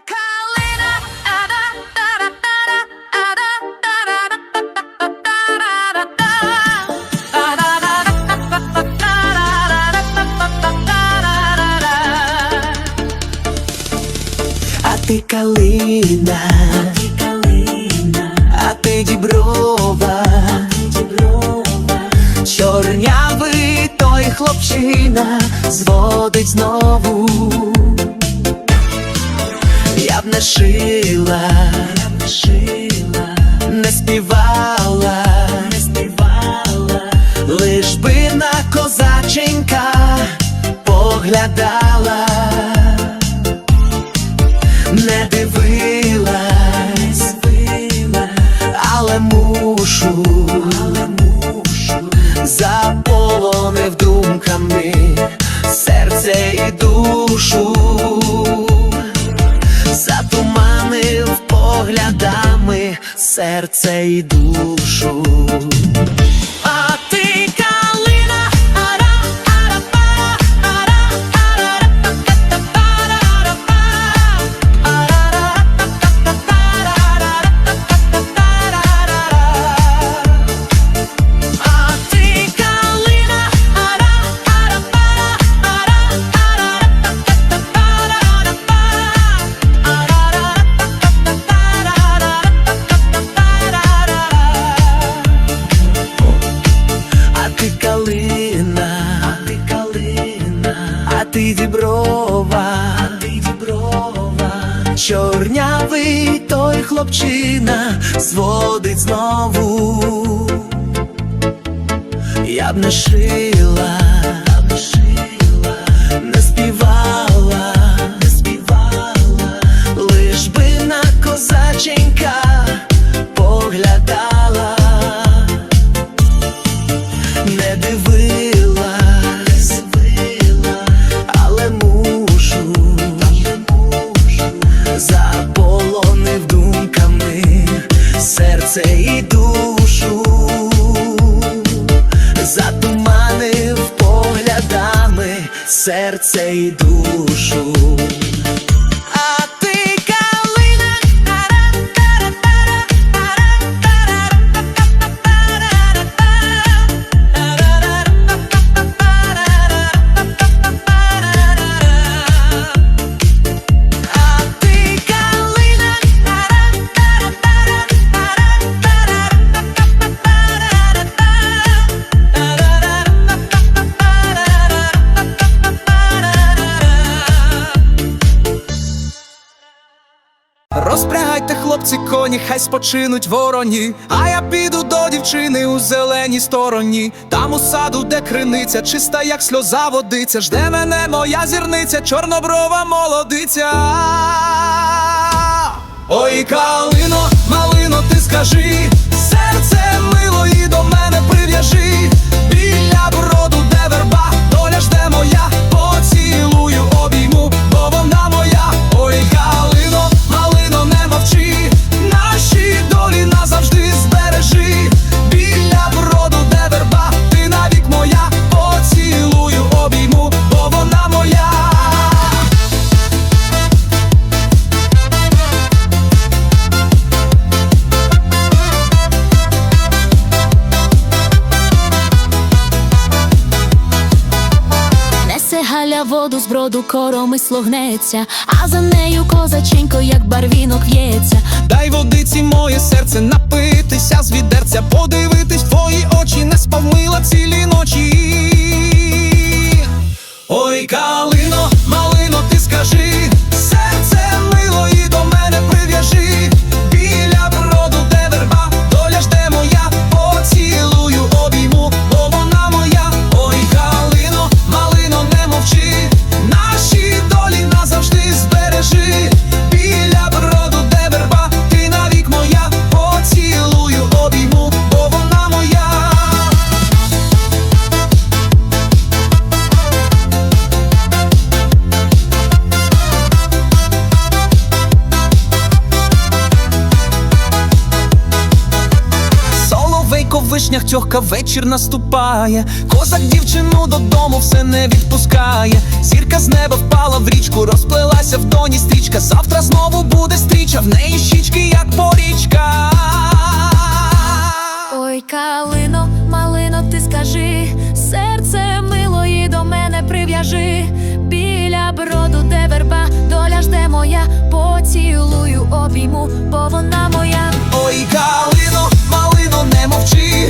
калина, тара, тара, А ти калина, а ти діброва, чорнявий той хлопчина зводить знову. Шила, не шила, не співала, не співала, лиш би на козаченька поглядала не дивилась, але мушу, але мушу, заполонив думками серце і душу, серце і душу. А ти ти діброва, ти діброва, чорнявий той хлопчина зводить знову. Я б не шила, хлопці, коні, хай спочинуть вороні. А я піду до дівчини у зеленій стороні. Там у саду, де криниця, чиста, як сльоза водиця. Жде мене моя зірниця, чорноброва молодиця. Ой, калино, малино, ти скажи, Галя воду з броду коромисло гнеться, а за нею козаченько, як барвінок в'ється. Дай водиці моє серце напитися з відерця, подивитись твої очі, не спавмила цілі ночі. Вишнях тьохка вечір наступає. Козак дівчину додому все не відпускає. Зірка з неба впала в річку, розплелася в тоні стрічка. Завтра знову буде стріча, в неї щічки, як порічка. Ой, калино, малино, ти скажи, серце милої до мене прив'яжи. Біля броду, де верба, доля жде моя, поцілую, обійму, бо вона моя. Ой, калино, мовчи,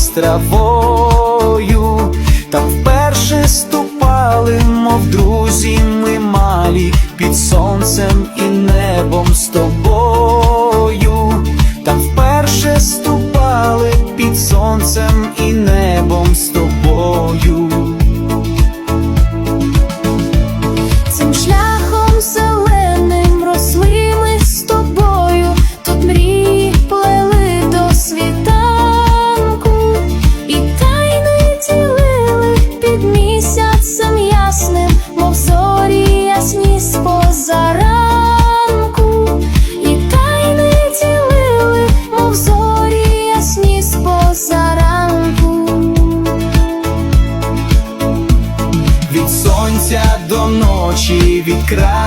з травою, там вперше ступали, мов друзі, ми малі, під сонцем і небом з тобою,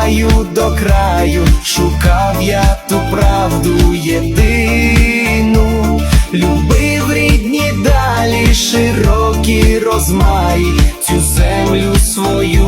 краю до краю, шукав я ту правду єдину, любив рідні далі, широкі розмаї, цю землю свою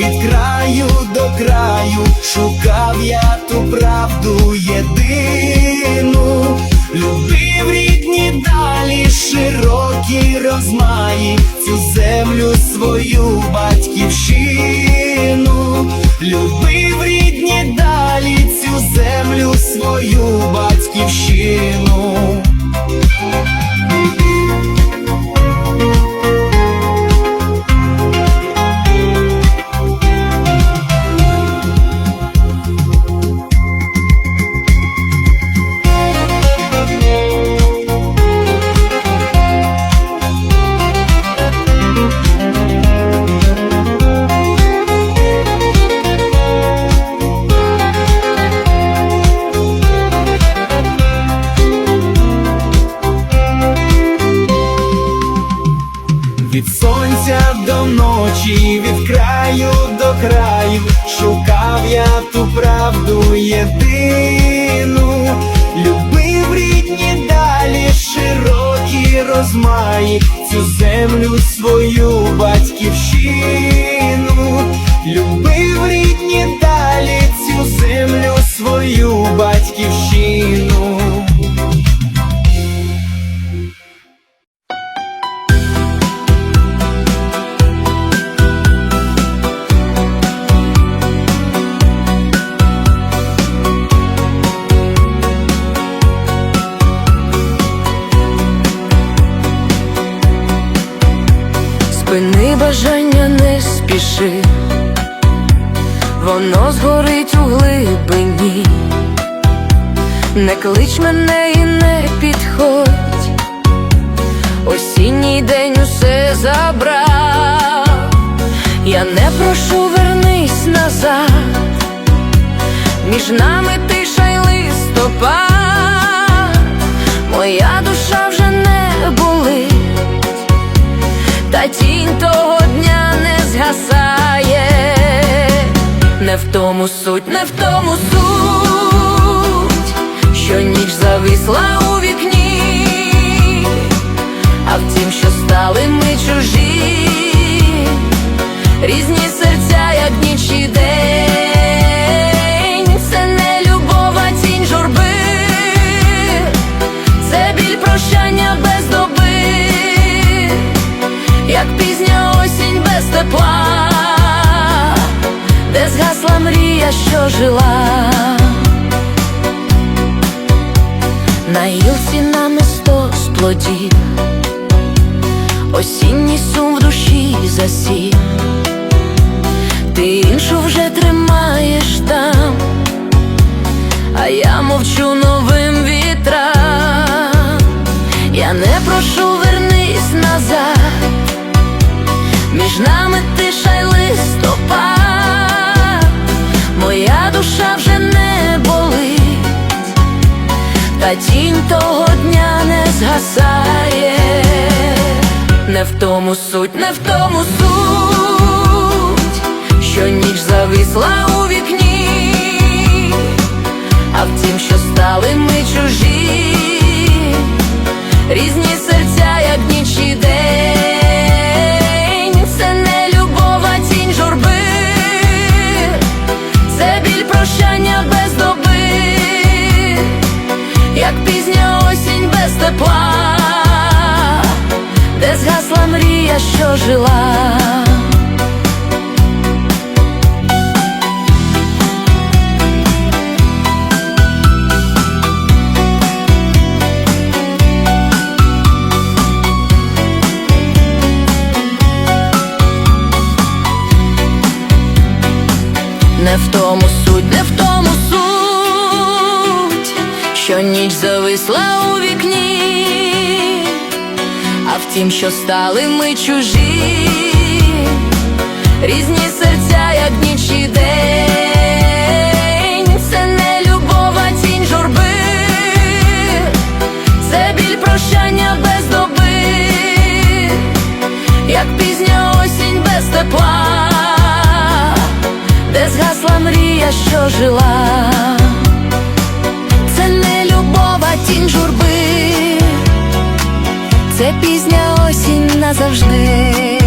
від краю до краю, шукав я ту правду єдину, любив рідні далі, широкі розмаї, цю землю свою батьківщину, любив рідні далі, цю землю свою батьківщину. Від сонця до ночі, від краю до краю, шукав я ту правду єдину, любив рідні далі, широкі розмаї, цю землю свою батьківщину, любив Припини бажання, не спіши, воно згорить у глибині, не клич мене і не підходь, осінній день усе забрав, я не прошу, вернись назад, між нами тиша в тому суть, не в тому суть, що ніч зависла у вікні, а в тім, що стали ми чужі, різні серця, жила, на гілці намисто з плодів, осінній сум в душі засів, та тінь того дня не згасає, не в тому суть, не в тому суть, що ніч зависла у вікні, а втім, що стали ми чужі, різні серця, як мрія, жила. Не в тому суть, не в тому суть, що ніч зависла у вікні, а в тім, що стали ми чужі, різні серця, як ніч і день, це не любов, а тінь журби, це біль прощання без доби, як пізня осінь без тепла. Де згасла мрія, що жила, це не любов, а тінь журби, це пізня осінь назавжди.